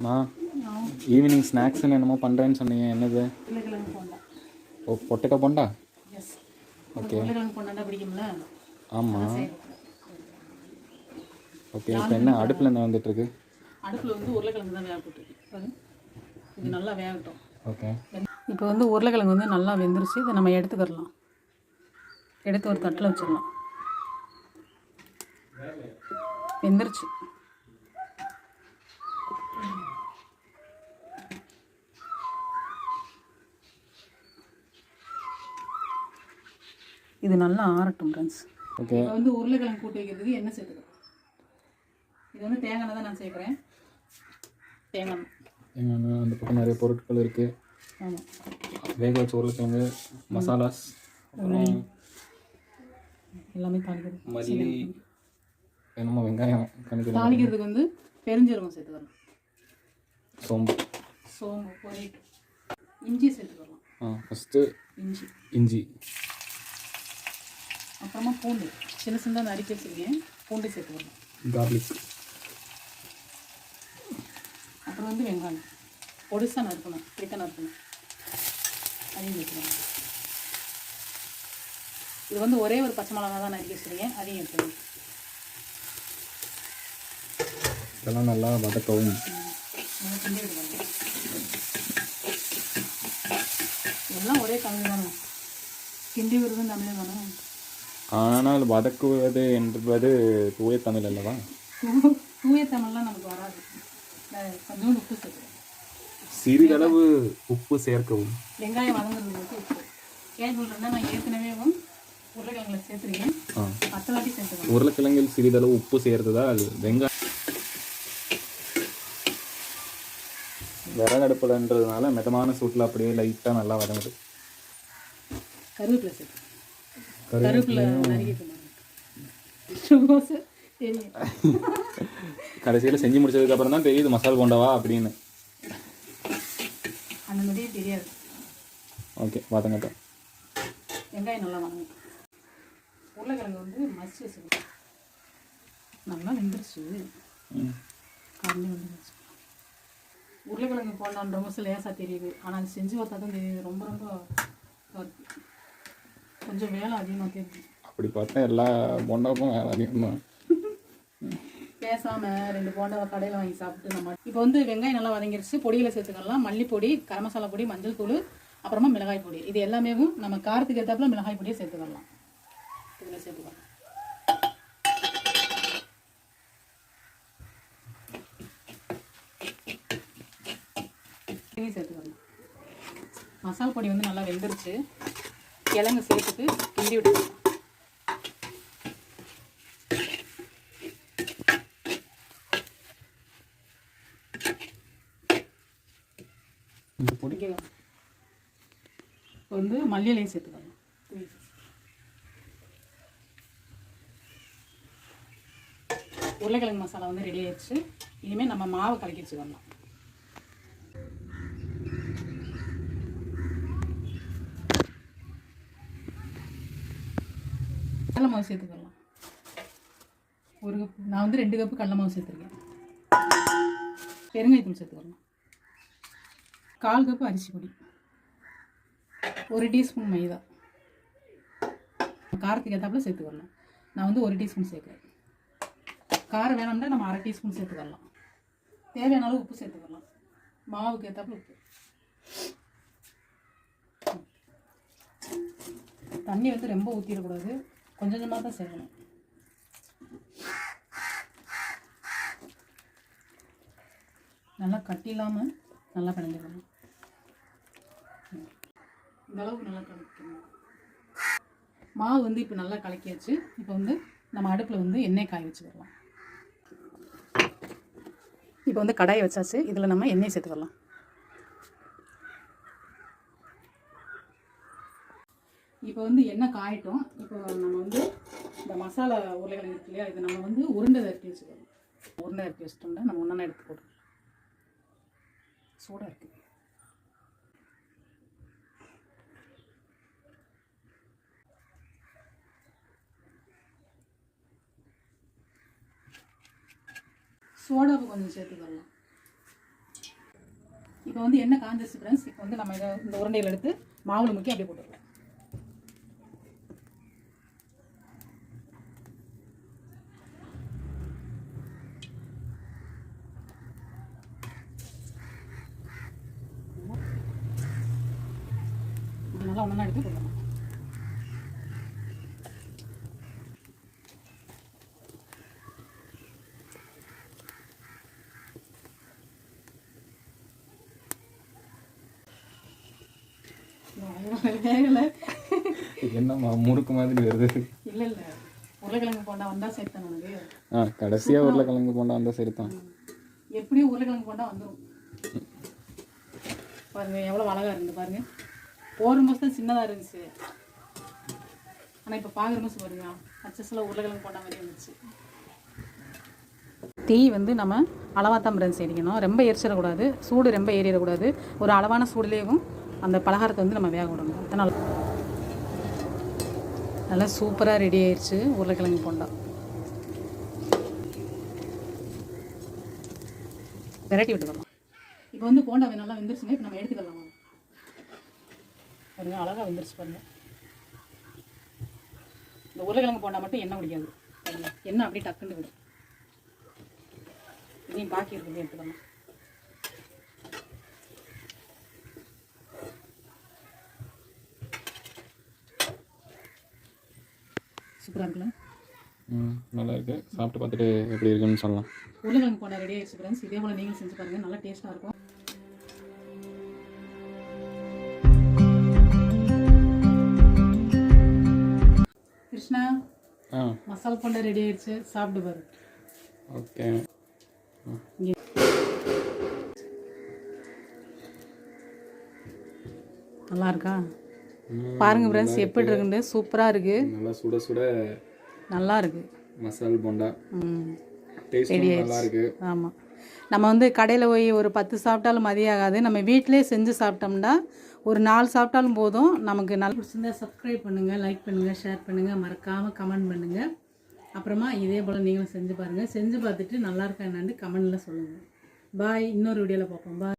அம்மா ஈவினிங் ஸ்நாக்ஸ்னு என்னமோ பண்ணுறேன்னு சொன்னீங்க. என்னது? Oh potato bonda? ஓகே ஆமாம் ஓகே இப்போ என்ன அடுப்பில் என்ன வந்துட்டுருக்கு? அடுப்பில் வந்து உருளைக்கிழங்கு தான் வேக போட்டுருக்கு பாருங்க. இது நல்லா வேகட்டும். ஓகே இப்போ வந்து உருளைக்கிழங்கு வந்து நல்லா வெந்துருச்சு. இதை நம்ம எடுத்துக்கிடலாம் எடுத்து ஒரு தட்டில் வச்சிடலாம். வெந்துருச்சு. இது நல்லா ஆறட்டும் ஃப்ரெண்ட்ஸ் ஓகே இப்போ வந்து உருளைக்கிழங்கு கூட்டு வைக்கிறதுக்கு எண்ணெய் சேர்த்துக்கிறோம் இது வந்து தேங்காய் தான் நான் சேர்க்குறேன். தேங்காய் என்னென்ன அந்த பக்கம் நிறைய பொருட்கள் இருக்குது ஆமாம் வேக வச்ச உருளைக்கிழங்கு மசாலாஸ் எல்லாமே தாளிக்கிறது. மல்லி என்னமோ வெங்காயம் கணக்கு தாளிக்கிறதுக்கு வந்து பெருஞ்சீரகம் சேர்த்துக்கலாம் சோம்பு. சோம்பு பொரிட்டு இஞ்சி சேர்த்துக்கலாம் ஆ ஃபஸ்ட்டு இஞ்சி. இஞ்சி. அப்புறமா பூண்டு. சின்ன சின்ன நறுக்கி வச்சுருக்கேன். பூண்டு சேர்த்துக்கலாம் கார்லிக் அப்புறம் வந்து வெங்காயம். பொடிசாக நறுக்கணும். பிடிக்க நறுக்கணும். அதையும் சேர்த்துக்கலாம் இது வந்து ஒரே ஒரு பச்சை மிளகா தான் நறுக்கி வச்சுருக்கேன். அதையும் எடுத்துக்கணும் இதெல்லாம் நல்லா வதக்கவும் எல்லாம் ஒரே தமிழ் தானே கிண்டி விடுறதும் தமிழ் தானே ஆனால் வதக்குவது என்பது தூய தமிழ் அல்லவா? தூய தமிழ்லாம் நமக்கு வராது. கொஞ்சோண்டு உப்பு சிறிதளவு உப்பு சேர்க்கவும். வெங்காயம் வதங்குறதுக்கு வந்து உப்பு. ஏன் சொல்கிறேன்னா நான் ஏற்கனவே உருளைக்கிழங்குல சேர்த்துருக்கேன். ஆ பத்து வாட்டி சேர்த்துக்கணும். உருளைக்கிழங்கில் சிறிதளவு உப்பு சேர்த்ததால் வெங்காயம் விறகடுப்புலன்றதுனால மிதமான சூட்டில் அப்படியே லைட்டாக நல்லா வதங்குது. கருவேப்பிலை சேர்த்து கரு கருவேப்பிலை நறுக்கிட்டு தெரியும் கடைசியில் செஞ்சு முடிச்சதுக்கு அப்புறம் தான் தெரியுது மசால் போண்டவா அப்படின்னு. ஓகே வதங்கட்டும் வெங்காயம் நல்லா வதங்கும் உருளைக்கிழங்கு வந்து மசிச்சு வச்சுக்கணும் நல்லா வெந்துருச்சு. ம். கரண்டி வந்துருச்சு. உருளைக்கிழங்கு போண்டான்ற ரொம்ப லேசாக தெரியுது. ஆனால் அது செஞ்சு பார்த்தா தான் தெரியுது. ரொம்ப ரொம்ப. கொஞ்சம் வேலை அதிகமாக தெரியுது அப்படி பார்த்தா எல்லா போண்டாவுக்கும் வேலை அதிகம். தான் பேசாமல் ரெண்டு போண்டாவை கடையில் வாங்கி சாப்பிட்டு நம்ம இப்போ வந்து வெங்காயம் நல்லா வதங்கிருச்சு. பொடியில் சேர்த்துக்கலாம். மல்லிப்பொடி கரம் மசாலா பொடி மஞ்சள் தூள் அப்புறமா மிளகாய் பொடி. இது எல்லாமே நம்ம காரத்துக்கு ஏற்றாப்புல மிளகாய் பொடியை சேர்த்துக்கலாம். இதில் சேர்த்துக்கலாம். சேர்த்துக்கலாம். மசால் பொடி வந்து நல்லா வெந்துருச்சு. கிழங்கு சேர்த்துட்டு கிண்டி விட்டுக்கலாம் இப்போ வந்து மல்லியிலையும் சேர்த்துக்கலாம் உருளைக்கிழங்கு மசாலா வந்து ரெடி ஆயிடுச்சு. இனிமேல் நம்ம மாவு கலக்கி வச்சுக்கலாம் மாவு சேர்த்துக்கலாம். ஒரு கப் நான் வந்து ரெண்டு கப்பு கடலை மாவு சேர்த்துருக்கேன். பெருங்காயத்தூள் சேர்த்துக்கலாம். கால் கப்பு அரிசி பொடி. ஒரு டீஸ்பூன் மைதா. காரத்துக்கு ஏற்றாப்புல சேர்த்துக்கலாம். நான் வந்து ஒரு டீஸ்பூன் சேர்க்குறேன். காரம் வேணும்னா நம்ம அரை டீஸ்பூன் சேர்த்துக்கலாம். தேவையான அளவு உப்பு சேர்த்துக்கலாம். மாவுக்கு ஏற்றாப்புல உப்பு. தண்ணி வந்து ரொம்ப ஊற்றிடக்கூடாது கொஞ்சம் கொஞ்சமாக தான் செய்யணும். நல்லா கட்டி இல்லாமல் நல்லா கலந்துக்கணும் இந்தளவுக்கு நல்லா கலக்கணும். மாவு வந்து இப்போ நல்லா கலக்கியாச்சு. இப்போ வந்து நம்ம அடுப்பில் வந்து எண்ணெய் காய வச்சுக்கலாம் இப்போ வந்து கடாயை வச்சாச்சு. இதில் நம்ம எண்ணெய் சேர்த்துக்கலாம் இப்போ வந்து எண்ணெய் காயட்டும். இப்போ நம்ம வந்து இந்த மசாலா உருளைக்கிழங்கு இருக்கு இல்லையா இது நம்ம வந்து உருண்டை இறக்கி வச்சுக்கலாம் உருண்டை இறக்கி வச்சுட்டோம்னா நம்ம ஒன்றா எடுத்து போட்டுக்கலாம். சூடாக இருக்குது சோடாவை கொஞ்சம் சேர்த்துக்கலாம் இப்போ வந்து என்ன காஞ்சிச்சு ஃப்ரெண்ட்ஸ் இப்போ வந்து நம்ம இதை இந்த உருண்டையில் எடுத்து மாவுல முக்கி அப்படியே போட்டுக்கலாம். இது நல்லா ஒன்றா எடுத்து வேகலை என்னம்மா முறுக்கு மாதிரி வருது. இல்லை இல்லை. உருளைக்கிழங்கு போண்டா வந்தால் சேர்த்தேன் உனக்கு. ஆ கடைசியாக உருளைக்கிழங்கு போண்டா வந்தால் சரி தான் எப்படியும் உருளைக்கிழங்கு போண்டா வந்துடும் பாருங்க எவ்வளோ அழகா இருந்து பாருங்க. போடும்போது தான் சின்னதாக இருந்துச்சு. ஆனால் இப்போ பார்க்குற பாருங்க. அச்சஸ்லாம் உருளைக்கிழங்கு போட்ட மாதிரி இருந்துச்சு. டீ வந்து நம்ம அளவாக தான் ஃப்ரெண்ட்ஸ் எரிக்கணும் ரொம்ப எரிச்சிடக்கூடாது. சூடு ரொம்ப ஏறிடக்கூடாது. ஒரு அளவான சூடுலேயும் அந்த பலகாரத்தை வந்து நம்ம வேக விடணும். அதனால் நல்லா சூப்பராக ரெடி ஆயிடுச்சு உருளைக்கிழங்கு போண்டா. விரட்டி விட்டுக்கலாம் இப்போ வந்து போண்டா நல்லா வெந்துருச்சுங்க இப்போ நம்ம எடுத்துக்கலாம். வாங்க. பாருங்க அழகாக வெந்துருச்சு பாருங்க. இந்த உருளைக்கிழங்கு போண்டா மட்டும் எண்ணெய் குடிக்காது. எண்ணெய் அப்படியே டக்குன்னு விடும் இதையும் பாக்கி இருக்குது எடுத்துக்கலாம் சூப்பராக இருக்குல்ல? ம் நல்லா இருக்கு. சாப்பிட்டு பார்த்துட்டு எப்படி இருக்குன்னு சொல்லலாம். உருளைக்கிழங்கு போண்டா ரெடி ஆயிடுச்சு ஃப்ரெண்ட்ஸ் இதே போல் நீங்களும் செஞ்சு பாருங்க. நல்லா டேஸ்ட்டாக இருக்கும். போண்டா ரெடி ஆயிடுச்சு. சாப்பிட்டு பாரு. ஓகே. நல்லா இருக்கா? பாருங்க ஃப்ரெண்ட்ஸ் எப்படி இருக்குன்னு. சூப்பராக இருக்கு. நல்லா சுட சுட நல்லா இருக்கு. மசால் போண்டா. நல்லா இருக்கு. ஆமாம் நம்ம வந்து கடையில் போய் ஒரு பத்து சாப்பிட்டாலும் மதியாகாது. நம்ம வீட்டிலே செஞ்சு சாப்பிட்டோம்னா ஒரு நாலு சாப்பிட்டாலும் போதும். நமக்கு நல்லா பிடிச்சிருந்தா சப்ஸ்கிரைப் பண்ணுங்கள் லைக் பண்ணுங்கள் ஷேர் பண்ணுங்கள் மறக்காமல் கமெண்ட் பண்ணுங்கள் அப்புறமா இதே போல் நீங்களும் செஞ்சு பாருங்கள் செஞ்சு பார்த்துட்டு நல்லா இருக்கா என்னன்னு கமெண்டில் சொல்லுங்கள் பாய் இன்னொரு வீடியோவில் பார்ப்போம். பாய்